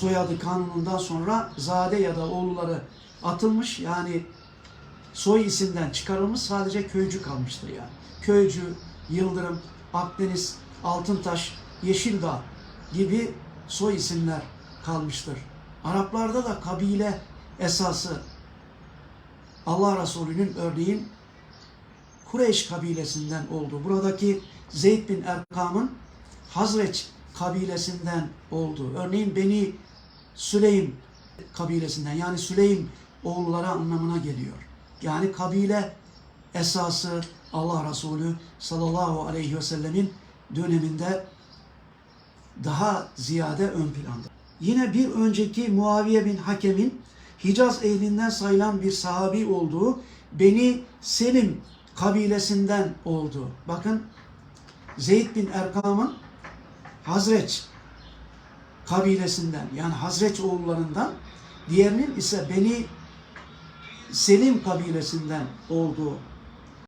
soyadı kanunundan sonra zade ya da oğulları atılmış yani soy isimden çıkarılmış sadece köycü kalmıştır yani. Köycü, Yıldırım, Akdeniz, Altıntaş, Yeşildağ gibi soy isimler kalmıştır. Araplarda da kabile esası Allah Resulü'nün örneğin Kureyş kabilesinden oldu. Buradaki Zeyd bin Erkam'ın Hazreç kabilesinden oldu. Örneğin Beni Süleym kabilesinden yani Süleym oğulları anlamına geliyor. Yani kabile esası Allah Resulü sallallahu aleyhi ve sellemin döneminde daha ziyade ön planda. Yine bir önceki Muaviye bin Hakem'in Hicaz ehlinden sayılan bir sahabi olduğu Beni Selim kabilesinden oldu. Bakın Zeyd bin Erkam'ın Hazreç kabilesinden yani Hazreç oğullarından. Diğerinin ise Beni Selim kabilesinden olduğu